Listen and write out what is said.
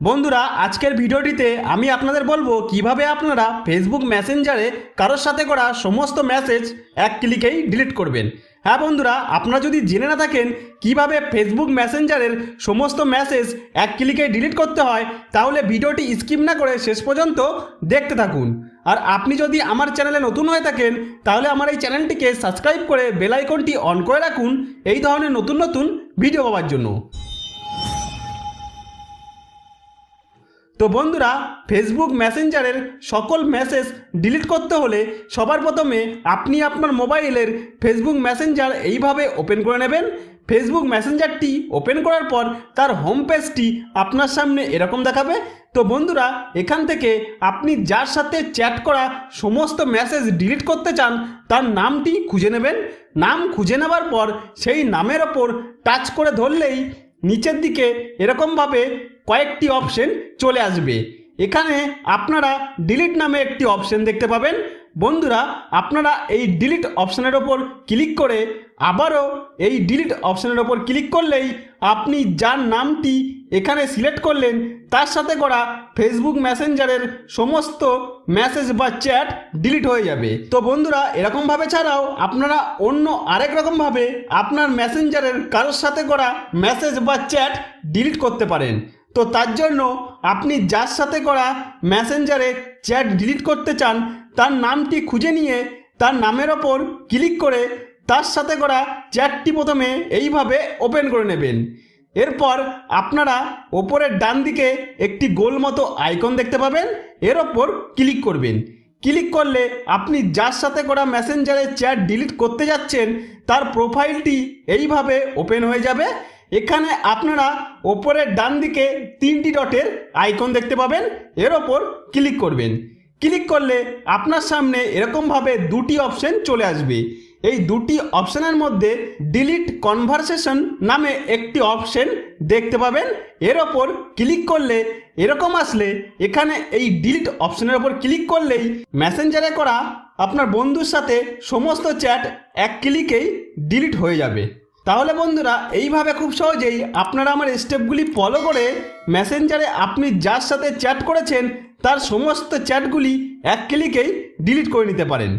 বন্ধুরা, আজকের ভিডিওটিতে আমি আপনাদের বলব কীভাবে আপনারা ফেসবুক মেসেঞ্জারে কারোর সাথে করা সমস্ত মেসেজ এক ক্লিকেই ডিলিট করবেন। হ্যাঁ বন্ধুরা, আপনারা যদি জেনে না থাকেন কীভাবে ফেসবুক মেসেঞ্জারের সমস্ত মেসেজ এক ক্লিকে ডিলিট করতে হয়, তাহলে ভিডিওটি স্কিপ না করে শেষ পর্যন্ত দেখতে থাকুন। আর আপনি যদি আমার চ্যানেলে নতুন হয়ে থাকেন, তাহলে আমার এই চ্যানেলটিকে সাবস্ক্রাইব করে বেল আইকনটি অন করে রাখুন, এই ধরনের নতুন নতুন ভিডিও পাওয়ার জন্য। তো বন্ধুরা ফেসবুক মেসেঞ্জারের সকল মেসেজ ডিলিট করতে হলে সবার প্রথমে আপনি আপনার মোবাইলের ফেসবুক মেসেঞ্জার এইভাবে ওপেন করে নেবেন। ফেসবুক মেসেঞ্জারটি ওপেন করার পর তার হোম পেজটি আপনার সামনে এরকম দেখাবে। তো বন্ধুরা, এখান থেকে আপনি যার সাথে চ্যাট করা সমস্ত মেসেজ ডিলিট করতে চান, তার নামটি খুঁজে নেবেন। নাম খুঁজে নেবার পর সেই নামের ওপর টাচ করে ধরলেই নিচের দিকে এরকমভাবে কয়েকটি অপশন চলে আসবে। এখানে আপনারা ডিলিট নামে একটি অপশন দেখতে পাবেন। বন্ধুরা, আপনারা এই ডিলিট অপশানের ওপর ক্লিক করে আবারও এই ডিলিট অপশানের ওপর ক্লিক করলেই আপনি যার নামটি এখানে সিলেক্ট করলেন, তার সাথে করা ফেসবুক মেসেঞ্জারের সমস্ত মেসেজ বা চ্যাট ডিলিট হয়ে যাবে। তো বন্ধুরা, এরকমভাবে ছাড়াও আপনারা অন্য আরেক রকমভাবে আপনার মেসেঞ্জারের কারোর সাথে করা মেসেজ বা চ্যাট ডিলিট করতে পারেন। তো তার জন্য আপনি যার সাথে করা মেসেঞ্জারে চ্যাট ডিলিট করতে চান, তার নামটি খুঁজে নিয়ে তার নামের ওপর ক্লিক করে তার সাথে করা চ্যাটটি প্রথমে এইভাবে ওপেন করে নেবেন। এরপর আপনারা ওপরের ডান দিকে একটি গোল মতো আইকন দেখতে পাবেন, এর ওপর ক্লিক করবেন। ক্লিক করলে আপনি যার সাথে করা মেসেঞ্জারে চ্যাট ডিলিট করতে যাচ্ছেন, তার প্রোফাইলটি এইভাবে ওপেন হয়ে যাবে। এখানে আপনারা ওপরের ডান দিকে তিনটি ডটের আইকন দেখতে পাবেন। এর ওপর ক্লিক করবেন। ক্লিক করলে আপনার সামনে এরকমভাবে দুটি অপশন চলে আসবে। এই দুটি অপশানের মধ্যে ডিলিট কনভারসেশন নামে একটি অপশন দেখতে পাবেন। এর ওপর ক্লিক করলে এরকম আসলে এখানে এই ডিলিট অপশনের ওপর ক্লিক করলেই মেসেঞ্জারে করা আপনার বন্ধুর সাথে সমস্ত চ্যাট এক ক্লিকেই ডিলিট হয়ে যাবে। তাহলে বন্ধুরা, এইভাবে খুব সহজেই আপনারা আমার স্টেপগুলি ফলো করে মেসেঞ্জারে আপনি যার সাথে চ্যাট করেছেন, তার সমস্ত চ্যাটগুলি এক ক্লিকেই ডিলিট করে নিতে পারেন।